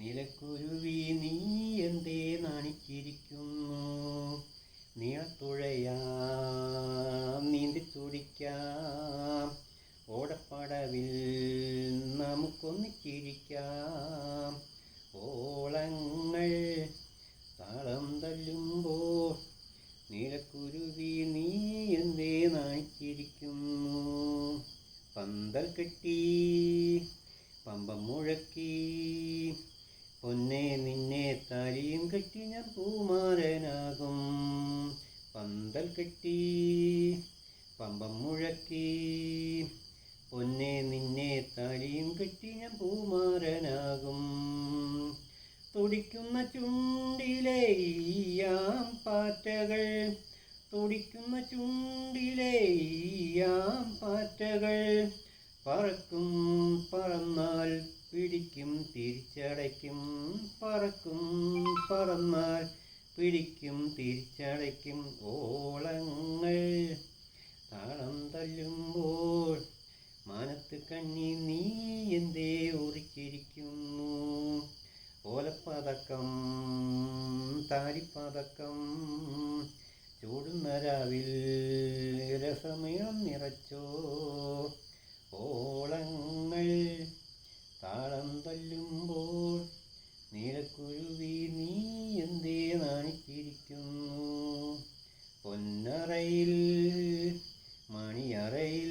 നിലക്കുരുവി നീ എന്തേ നാണിച്ചിരിക്കുന്നു? നീളത്തുഴയാം നീന്തി തുടിക്കാം. ഓടപ്പടവിൽ നമുക്കൊന്നിച്ചിരിക്കാം. ഓളങ്ങൾ താളം തല്ലുമ്പോൾ നീലക്കുരുവി നീ എന്തേ നാണിച്ചിരിക്കുന്നു? പന്തൽ കെട്ടി പമ്പം മുഴക്കി പൊന്നെ നിന്നെ താലിയും കെട്ടി ഞാൻ പൂമാരനാകും പന്തൽ കെട്ടി പമ്പം മുഴക്കി. പൊന്നെ നിന്നെ താലിയും കെട്ടി ഞാൻ പൂമാരനാകും തുടിക്കുന്ന ചുണ്ടിലെ ഈയാം പാറ്റകൾ തുടിക്കുന്ന ചുണ്ടിലെ ഈയാം പാറ്റകൾ. പറക്കും പറന്നാൽ പിടിക്കും തിരിച്ചടയ്ക്കും പറക്കും പറന്നാൽ പിടിക്കും തിരിച്ചടയ്ക്കും ഓളങ്ങൾ. താളം തല്ലുമ്പോൾ മാനത്ത് കണ്ണി നീ എന്തേ ഉറിച്ചിരിക്കുന്നു? ഓലപ്പതക്കം താരിപ്പതക്കം ചൂടുന്ന രാവിൽ രസമേളം നിറച്ചോ? ഓളങ്ങൾ താളം തല്ലുമ്പോൾ നീലക്കുരുവി നീ എന്തേ നാണിച്ചിരിക്കുന്നു പൊന്നറയിൽ മണിയറയിൽ.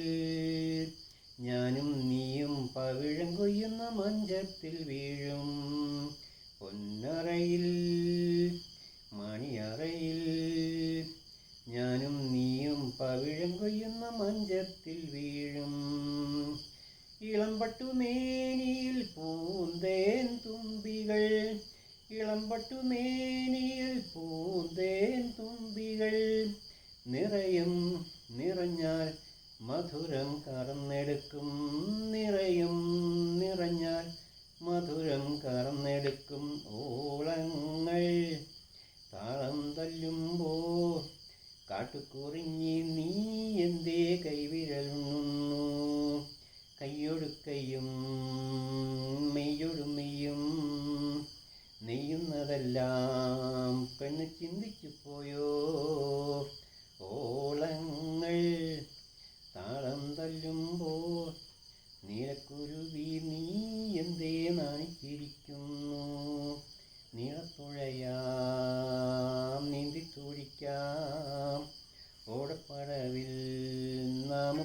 ഞാനും നീയും പവിഴം കൊയ്യുന്ന മഞ്ചത്തിൽ വീഴും പൊന്നറയിൽ. മണിയറയിൽ. ഞാനും നീയും പവിഴം കൊയ്യുന്ന മഞ്ചത്തിൽ വീഴും ഇളമ്പട്ടുമേനിയിൽ പൂന്തേൻ തുമ്പികൾ. ഇളമ്പട്ടുമേനിയിൽ പൂന്തേൻ തുമ്പികൾ. നിറയും നിറഞ്ഞാൽ മധുരം കറന്നെടുക്കും. നിറയും നിറഞ്ഞാൽ മധുരം കറന്നെടുക്കും ഓളങ്ങൾ. താളം തല്ലുമ്പോ കാട്ടുകുറിഞ്ഞി നീ എന്തേ കൈവിരലുണ്ണുന്നു കയ്യൊടുക്കയും മെയ്യൊടുമയും നെയ്യുന്നതെല്ലാം പെണ്ണ് ചിന്തിച്ചു പോയോ ഓളങ്ങൾ താളം തല്ലുമ്പോൾ നീലക്കുരുവി നീ എന്തേ നാണിച്ചിരിക്കുന്നു നീളത്തുഴയാം നീന്തി തുടിക്കാം ഓടപ്പടവിൽ നമുക്കൊന്നിച്ചിരിക്കാം